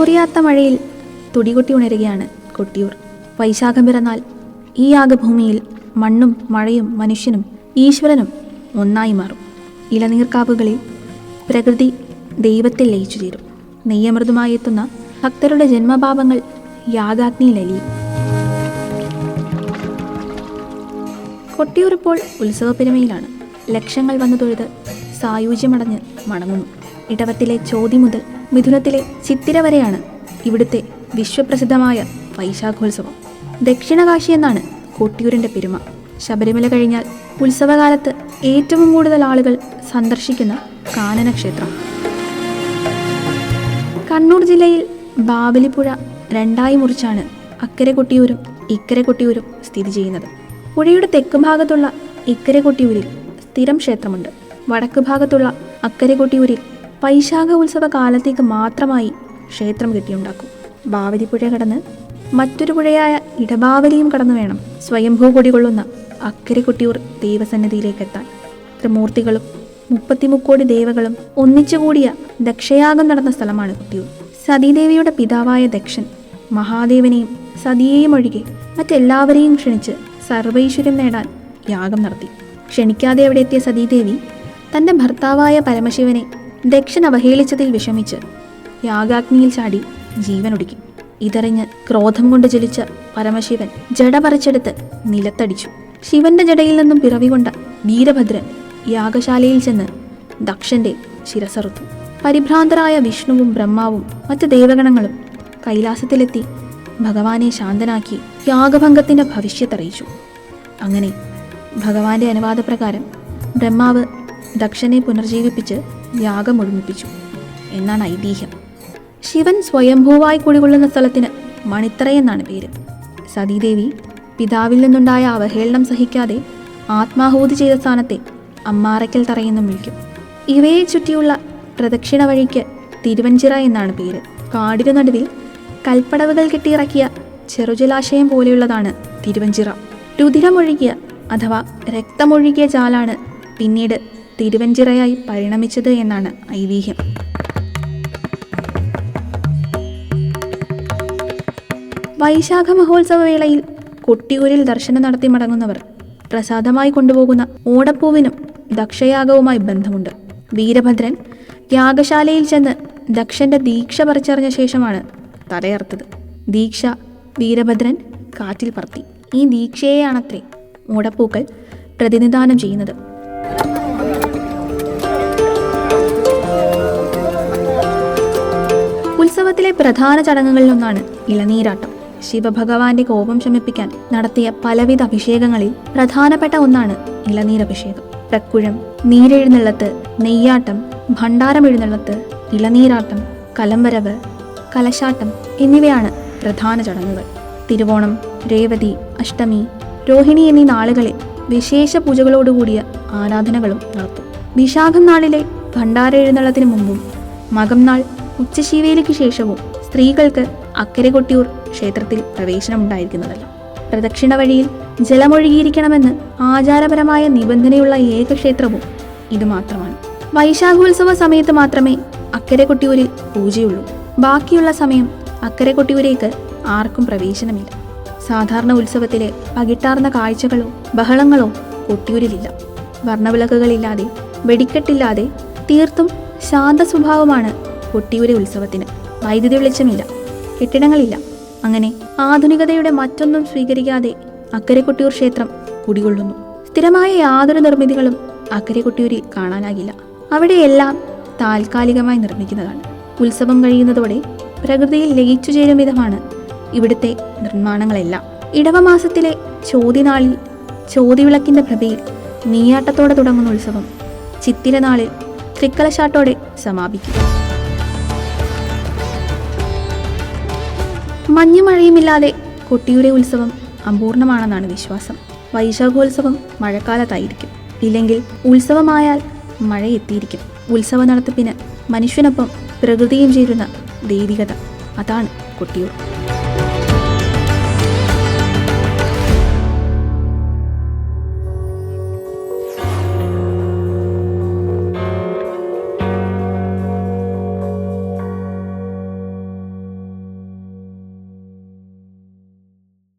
ഇടമുറിയാത്ത മഴയിൽ തുടികൊട്ടി ഉണരുകയാണ് കൊട്ടിയൂർ. വൈശാഖം പിറന്നാൽ ഈ ആകഭൂമിയിൽ മണ്ണും മഴയും മനുഷ്യനും ഈശ്വരനും ഒന്നായി മാറും. ഇളനീർക്കാവുകളിൽ പ്രകൃതി ദൈവത്തിൽ ലയിച്ചു ചേരും നെയ്യമൃതുമായി എത്തുന്ന ഭക്തരുടെ ജന്മപാപങ്ങൾ യാഥാഗ്നിയിലലി കൊട്ടിയൂർ ഇപ്പോൾ ഉത്സവപ്പെരുമയിലാണ് ലക്ഷങ്ങൾ വന്നു തൊഴുത് സായുജ്യമടഞ്ഞ് മടങ്ങുന്നു ഇടവത്തിലെ ചോതി മുതൽ മിഥുനത്തിലെ ചിത്തിര വരെയാണ് ഇവിടുത്തെ വിശ്വപ്രസിദ്ധമായ വൈശാഖോത്സവം. ദക്ഷിണകാശി എന്നാണ് കൊട്ടിയൂരിന്റെ പെരുമ. ശബരിമല കഴിഞ്ഞാൽ ഉത്സവകാലത്ത് ഏറ്റവും കൂടുതൽ ആളുകൾ സന്ദർശിക്കുന്ന കാനന ക്ഷേത്രം കണ്ണൂർ ജില്ലയിൽ ബാവലിപ്പുഴ രണ്ടായി മുറിച്ചാണ് അക്കരെ കൊട്ടിയൂരും ഇക്കരെ കൊട്ടിയൂരും സ്ഥിതി ചെയ്യുന്നത്. പുഴയുടെ തെക്ക് ഭാഗത്തുള്ള ഇക്കരെ കൊട്ടിയൂരിൽ സ്ഥിരം ക്ഷേത്രമുണ്ട്. വടക്ക് ഭാഗത്തുള്ള അക്കരെ കൊട്ടിയൂരിൽ വൈശാഖ ഉത്സവ കാലത്തേക്ക് മാത്രമായി ക്ഷേത്രം കെട്ടിയുണ്ടാക്കും. ബാവലിപ്പുഴ കടന്ന് മറ്റൊരു പുഴയായ ഇടബാവലിയും കടന്നു വേണം സ്വയംഭൂ കൊടികൊള്ളുന്ന ദേവസന്നിധിയിലേക്ക് എത്താൻ ത്രിമൂർത്തികളും മുപ്പത്തിമുക്കോടി ദേവകളും ഒന്നിച്ചുകൂടിയ ദക്ഷയാഗം നടന്ന സ്ഥലമാണ് കൊട്ടിയൂർ. സതീദേവിയുടെ പിതാവായ ദക്ഷൻ മഹാദേവനെയും സതിയെയും ഒഴികെ മറ്റെല്ലാവരെയും ക്ഷണിച്ച് സർവൈശ്വര്യം നേടാൻ യാഗം നടത്തി. ക്ഷണിക്കാതെ അവിടെ എത്തിയ സതീദേവി തന്റെ ഭർത്താവായ പരമശിവനെ ദക്ഷൻ അവഹേളിച്ചതിൽ വിഷമിച്ച് യാഗാഗ്നിയിൽ ചാടി ജീവനൊടുക്കി. ഇതറിഞ്ഞ് ക്രോധം കൊണ്ട് ജലിച്ച പരമശിവൻ ജട പറിച്ചെടുത്ത് നിലത്തടിച്ചു. ശിവന്റെ ജടയിൽ നിന്നും പിറവികൊണ്ട വീരഭദ്രൻ യാഗശാലയിൽ ചെന്ന് ദക്ഷന്റെ ശിരസറുത്തു പരിഭ്രാന്തരായ വിഷ്ണുവും ബ്രഹ്മാവും മറ്റ് ദേവഗണങ്ങളും കൈലാസത്തിലെത്തി ഭഗവാനെ ശാന്തനാക്കി യാഗഭംഗത്തിന്റെ ഭവിഷ്യത്തറിയിച്ചു അങ്ങനെ ഭഗവാന്റെ അനുവാദപ്രകാരം ബ്രഹ്മാവ് ദക്ഷനെ പുനർജീവിപ്പിച്ച് യാഗം ഒഴിമിപ്പിച്ചു എന്നാണ് ഐതിഹ്യം. ശിവൻ സ്വയംഭൂവായി കുടികൊള്ളുന്ന സ്ഥലത്തിന് മണിത്തറ എന്നാണ് പേര്. സതീദേവി പിതാവിൽ നിന്നുണ്ടായ അവഹേളനം സഹിക്കാതെ ആത്മാഹൂതി ചെയ്ത സ്ഥാനത്തെ അമ്മാറയ്ക്കൽ തറയെന്നും വിളിക്കും. ഇവയെ ചുറ്റിയുള്ള പ്രദക്ഷിണ വഴിക്ക് തിരുവഞ്ചിറ എന്നാണ് പേര്. കാടിനു നടുവിൽ കൽപ്പടവുകൾ കെട്ടിയിറക്കിയ ചെറുജലാശയം പോലെയുള്ളതാണ് തിരുവഞ്ചിറ. രുതിരമൊഴുകിയ അഥവാ രക്തമൊഴുകിയ ജാലാണ് പിന്നീട് തിരുവഞ്ചിറയായി പരിണമിച്ചത് എന്നാണ് ഐതിഹ്യം. വൈശാഖ മഹോത്സവ വേളയിൽ കൊട്ടിയൂരിൽ ദർശനം നടത്തി മടങ്ങുന്നവർ പ്രസാദമായി കൊണ്ടുപോകുന്ന ഓടപ്പൂവിനും ദക്ഷയാഗവുമായി ബന്ധമുണ്ട്. വീരഭദ്രൻ യാഗശാലയിൽ ചെന്ന് ദക്ഷന്റെ ദീക്ഷ പറിച്ചറിഞ്ഞ ശേഷമാണ് തലയർത്തത് ദീക്ഷ വീരഭദ്രൻ കാറ്റിൽ പറത്തി. ഈ ദീക്ഷയെയാണത്രേ ഓടപ്പൂക്കൾ പ്രതിനിധാനം ചെയ്യുന്നത്. ഉത്സവത്തിലെ പ്രധാന ചടങ്ങുകളിലൊന്നാണ് ഇളനീരാട്ടം. ശിവഭഗവാന്റെ കോപം ശമിപ്പിക്കാൻ നടത്തിയ പലവിധ അഭിഷേകങ്ങളിൽ പ്രധാനപ്പെട്ട ഒന്നാണ് ഇളനീരഭിഷേകം. പ്രക്കുഴം നീരെഴുന്നള്ളത്ത് നെയ്യാട്ടം ഭണ്ഡാരം എഴുന്നള്ളത്ത് ഇളനീരാട്ടം കലംവരവ് കലശാട്ടം എന്നിവയാണ് പ്രധാന ചടങ്ങുകൾ. തിരുവോണം രേവതി അഷ്ടമി രോഹിണി എന്നീ നാളുകളിൽ വിശേഷ പൂജകളോടുകൂടിയ ആരാധനകളും നടത്തും. വിശാഖം നാളിലെ ഭണ്ഡാര എഴുന്നള്ളത്തിന് മുമ്പും മകം നാൾ ഉച്ചശീവേലിക്ക് ശേഷവും സ്ത്രീകൾക്ക് അക്കരെ കൊട്ടിയൂർ ക്ഷേത്രത്തിൽ പ്രവേശനമുണ്ടായിരിക്കുന്നതല്ല. പ്രദക്ഷിണ വഴിയിൽ ജലമൊഴുകിയിരിക്കണമെന്ന് ആചാരപരമായ നിബന്ധനയുള്ള ഏക ക്ഷേത്രവും ഇത് മാത്രമാണ് വൈശാഖോത്സവ സമയത്ത് മാത്രമേ അക്കരെ കൊട്ടിയൂരിൽ പൂജയുള്ളൂ. ബാക്കിയുള്ള സമയം അക്കരെ കൊട്ടിയൂരേക്ക് ആർക്കും പ്രവേശനമില്ല. സാധാരണ ഉത്സവത്തിലെ പകിട്ടാർന്ന കാഴ്ചകളോ ബഹളങ്ങളോ കൊട്ടിയൂരിലില്ല. വർണവിളക്കുകളില്ലാതെ വെടിക്കെട്ടില്ലാതെ തീർത്തും ശാന്ത സ്വഭാവമാണ് കൊട്ടിയൂരെ ഉത്സവത്തിന്. വൈദ്യുതി വെളിച്ചമില്ല. കെട്ടിടങ്ങളില്ല. അങ്ങനെ ആധുനികതയുടെ മറ്റൊന്നും സ്വീകരിക്കാതെ അക്കരെ കൊട്ടിയൂർ ക്ഷേത്രം കുടികൊള്ളുന്നു. സ്ഥിരമായ യാതൊരു നിർമ്മിതികളും അക്കരെ കൊട്ടിയൂരിൽ കാണാനാകില്ല. അവിടെയെല്ലാം താൽക്കാലികമായി നിർമ്മിക്കുന്നതാണ്. ഉത്സവം കഴിയുന്നതോടെ പ്രകൃതിയിൽ ലയിച്ചു ചേരും വിധമാണ് ഇവിടുത്തെ നിർമ്മാണങ്ങളെല്ലാം. ഇടവമാസത്തിലെ ചോതിനാളിൽ ചോതിവിളക്കിന്റെ പ്രഭയിൽ നീയാട്ടത്തോടെ തുടങ്ങുന്ന ഉത്സവം ചിത്തിരനാളിൽ തൃക്കലശാട്ടോടെ സമാപിക്കും. മഞ്ഞുമഴയുമില്ലാതെ കുട്ടിയുടെ ഉത്സവം അപൂർണമാണെന്നാണ് വിശ്വാസം. വൈശാഖോത്സവം മഴക്കാലത്തായിരിക്കും. ഇല്ലെങ്കിൽ ഉത്സവമായാൽ മഴ എത്തിയിരിക്കും ഉത്സവ നടത്തിപ്പിന് മനുഷ്യനൊപ്പം പ്രകൃതിയും ചേരുന്ന ദൈവികത. അതാണ് കൊട്ടിയൂർ.